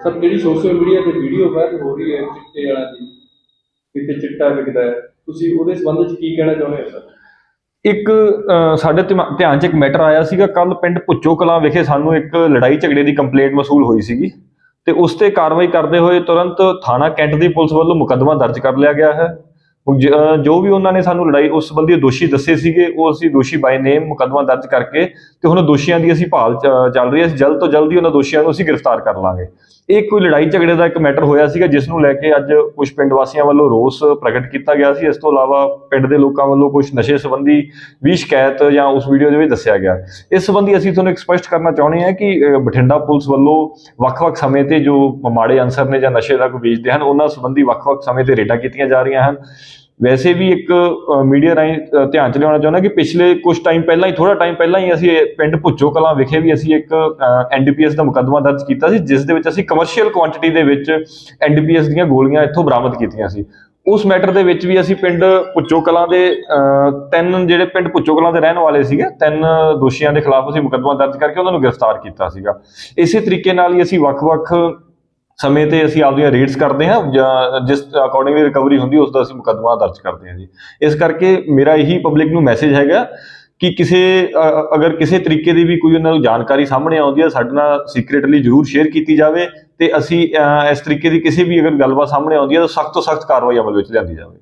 Sir, ਜਿਹੜੀ social media ਤੇ video viral ਹੋ ਰਹੀ ਹੈ, ਚਿੱਟੇ ਵਾਲਾ ਦੀ ਕਿਤੇ ਚਿੱਟਾ ਵਿਕਦਾ ਹੈ, ਤੁਸੀਂ ਉਹਦੇ ਸੰਬੰਧ ਵਿੱਚ ਕੀ ਕਹਿਣਾ ਚਾਹੁੰਦੇ ਹੋ, ਸਰ? ਇੱਕ ਸਾਡੇ ਧਿਆਨ 'ਚ ਇੱਕ ਮੈਟਰ ਆਇਆ ਸੀਗਾ ਕੱਲ ਪਿੰਡ ਭੁੱਚੋ ਕਲਾਂ ਵਿਖੇ ਸਾਨੂੰ ਇੱਕ ਲੜਾਈ ਝਗੜੇ ਦੀ ਕੰਪਲੇਂਟ ਮਸੂਲ ਹੋਈ ਸੀਗੀ ਤੇ ਉਸ ਤੇ ਕਾਰਵਾਈ ਕਰਦੇ ਹੋਏ ਤੁਰੰਤ ਥਾਣਾ ਕੈਂਟ ਦੀ ਪੁਲਿਸ ਵੱਲੋਂ ਮੁਕੱਦਮਾ ਦਰਜ ਕਰ ਲਿਆ ਗਿਆ ਹੈ। ਜੋ ਵੀ ਉਹਨਾਂ ਨੇ ਸਾਨੂੰ ਲੜਾਈ, ਉਸ ਸੰਬੰਧੀ ਦੋਸ਼ੀ ਦੱਸੇ ਸੀਗੇ, ਉਹ ਅਸੀਂ ਦੋਸ਼ੀ ਬਾਈ ਨੇਮ ਮੁਕੱਦਮਾ ਦਰਜ ਕਰਕੇ ਤੇ ਹੁਣ ਦੋਸ਼ੀਆਂ ਦੀ ਅਸੀਂ ਭਾਲ ਚੱਲ ਰਹੀ ਹੈ। ਜਲਦ ਤੋਂ ਜਲਦ ਉਹਨਾਂ ਦੋਸ਼ੀਆਂ ਨੂੰ ਅਸੀਂ ਗ੍ਰਿਫਤਾਰ ਕਰ ਲਾਂਗੇ। ਇਹ ਕੋਈ ਲੜਾਈ ਝਗੜੇ ਦਾ ਇੱਕ ਮੈਟਰ ਹੋਇਆ ਸੀਗਾ, ਜਿਸ ਨੂੰ ਲੈ ਕੇ ਅੱਜ ਕੁਝ ਪਿੰਡ ਵਾਸੀਆਂ ਵੱਲੋਂ ਰੋਸ ਪ੍ਰਗਟ ਕੀਤਾ ਗਿਆ ਸੀ। ਇਸ ਤੋਂ ਇਲਾਵਾ ਪਿੰਡ ਦੇ ਲੋਕਾਂ ਵੱਲੋਂ ਕੁਝ ਨਸ਼ੇ ਸੰਬੰਧੀ ਵੀ ਸ਼ਿਕਾਇਤ ਜਾਂ ਉਸ ਵੀਡੀਓ ਦੇ ਵਿੱਚ ਦੱਸਿਆ ਗਿਆ। ਇਸ ਸੰਬੰਧੀ ਅਸੀਂ ਤੁਹਾਨੂੰ ਇੱਕ ਸਪਸ਼ਟ ਕਰਨਾ ਚਾਹੁੰਦੇ ਹਾਂ ਕਿ ਬਠਿੰਡਾ ਪੁਲਿਸ ਵੱਲੋਂ ਵੱਖ-ਵੱਖ ਸਮੇਂ ਤੇ ਜੋ ਮਾੜੇ ਅਨਸਰ ਨੇ ਜਾਂ ਨਸ਼ੇ ਦਾ ਕੋਈ ਵੇਚਦੇ ਹਨ, ਉਹਨਾਂ ਸੰਬੰਧੀ ਵੱਖ-ਵੱਖ ਸਮੇਂ ਤੇ ਰੇਡਾਂ ਕੀਤੀਆਂ ਜਾ ਰਹੀਆਂ ਹਨ। ਵੈਸੇ ਵੀ ਇੱਕ ਮੀਡੀਆ ਰਾਹੀਂ ਧਿਆਨ ਚ ਲਿਆਉਣਾ ਚਾਹੁੰਦਾ ਕਿ ਪਿਛਲੇ ਕੁਝ ਟਾਈਮ ਪਹਿਲਾਂ ਹੀ ਥੋੜਾ ਟਾਈਮ ਪਹਿਲਾਂ ਹੀ ਅਸੀਂ ਪਿੰਡ ਭੁੱਚੋ ਕਲਾਂ ਵਿਖੇ ਵੀ ਅਸੀਂ ਇੱਕ ਐਨਡੀਪੀਐਸ ਦਾ ਮੁਕੱਦਮਾ ਦਰਜ ਕੀਤਾ ਸੀ, ਜਿਸ ਦੇ ਵਿੱਚ ਅਸੀਂ ਕਮਰਸ਼ੀਅਲ ਕੁਆਂਟੀਟੀ ਦੇ ਵਿੱਚ ਐਨਡੀਪੀਐਸ ਦੀਆਂ ਗੋਲੀਆਂ ਇੱਥੋਂ ਬਰਾਮਦ ਕੀਤੀਆਂ ਸੀ। ਉਸ ਮੈਟਰ ਦੇ ਵਿੱਚ ਵੀ ਅਸੀਂ ਪਿੰਡ ਭੁੱਚੋ ਕਲਾਂ ਦੇ ਤਿੰਨ ਜਿਹੜੇ ਪਿੰਡ ਭੁੱਚੋ ਕਲਾਂ ਦੇ ਰਹਿਣ ਵਾਲੇ ਸੀਗੇ, ਤਿੰਨ ਦੋਸ਼ੀਆਂ ਦੇ ਖਿਲਾਫ ਅਸੀਂ ਮੁਕੱਦਮਾ ਦਰਜ ਕਰਕੇ ਉਹਨਾਂ ਨੂੰ ਗ੍ਰਿਫਤਾਰ ਕੀਤਾ ਸੀਗਾ। ਇਸੇ ਤਰੀਕੇ ਨਾਲ ਹੀ ਅਸੀਂ ਵੱਖ-ਵੱਖ ਸਮੇਂ ਤੇ ਅਸੀਂ ਆਪਦੀਆਂ ਰੇਟਸ ਕਰਦੇ ਹਾਂ ਜਾਂ ਜਿਸ ਅਕੋਰਡਿੰਗਲੀ ਰਿਕਵਰੀ ਹੁੰਦੀ ਉਸ ਦਾ ਅਸੀਂ ਮੁਕੱਦਮਾ ਦਰਜ ਕਰਦੇ ਹਾਂ ਜੀ। ਇਸ ਕਰਕੇ ਮੇਰਾ ਇਹੀ ਪਬਲਿਕ ਨੂੰ ਮੈਸੇਜ ਹੈਗਾ ਕਿ ਕਿਸੇ ਅਗਰ ਕਿਸੇ ਤਰੀਕੇ ਦੀ ਵੀ ਕੋਈ ਉਹਨਾਂ ਨੂੰ ਜਾਣਕਾਰੀ ਸਾਹਮਣੇ ਆਉਂਦੀ ਹੈ, ਸਾਡੇ ਨਾਲ ਸੀਕ੍ਰੀਟਲੀ ਜ਼ਰੂਰ ਸ਼ੇਅਰ ਕੀਤੀ ਜਾਵੇ ਤੇ ਅਸੀਂ ਇਸ ਤਰੀਕੇ ਦੀ ਕਿਸੇ ਵੀ ਅਗਰ ਗੱਲਬਾਤ ਸਾਹਮਣੇ ਆਉਂਦੀ ਹੈ, ਤਾਂ ਸਖਤ ਤੋਂ ਸਖਤ ਕਾਰਵਾਈ ਅਮਲ ਵਿੱਚ ਲਿਆਂਦੀ ਜਾਵੇ।